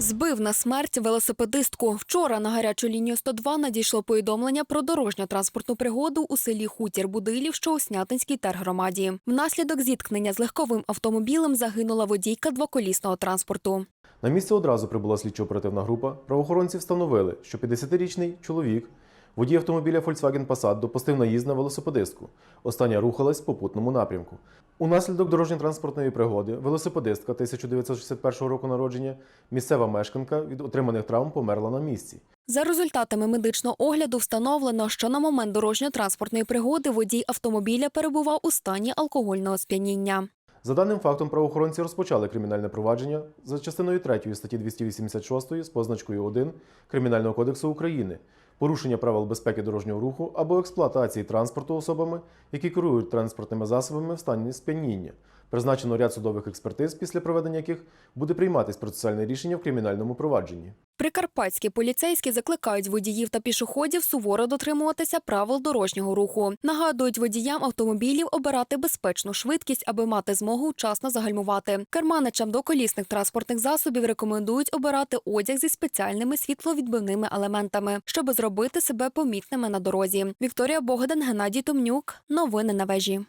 Збив на смерть велосипедистку. Вчора на гарячу лінію 102 надійшло повідомлення про дорожньо-транспортну пригоду у селі Хутір Будилів, що у Снятинській тергромаді. Внаслідок зіткнення з легковим автомобілем загинула водійка двоколісного транспорту. На місце одразу прибула слідчо-оперативна група. Правоохоронці встановили, що 50-річний чоловік, водій автомобіля Volkswagen Passat, допустив наїзд на велосипедистку. Остання рухалась в попутному напрямку. Унаслідок дорожньо-транспортної пригоди велосипедистка 1961 року народження, місцева мешканка від отриманих травм померла на місці. За результатами медичного огляду встановлено, що на момент дорожньо-транспортної пригоди водій автомобіля перебував у стані алкогольного сп'яніння. За даним фактом, правоохоронці розпочали кримінальне провадження за частиною 3 статті 286 з позначкою 1 Кримінального кодексу України порушення правил безпеки дорожнього руху або експлуатації транспорту особами, які керують транспортними засобами в стані сп'яніння. Призначено ряд судових експертиз, після проведення яких буде прийматись процесуальне рішення в кримінальному провадженні. Прикарпатські поліцейські закликають водіїв та пішоходів суворо дотримуватися правил дорожнього руху. Нагадують водіям автомобілів обирати безпечну швидкість, аби мати змогу вчасно загальмувати. Керманичам доколісних транспортних засобів рекомендують обирати одяг зі спеціальними світловідбивними елементами, щоб зробити себе помітними на дорозі. Вікторія Богдан, Геннадій Томнюк. Новини на вежі.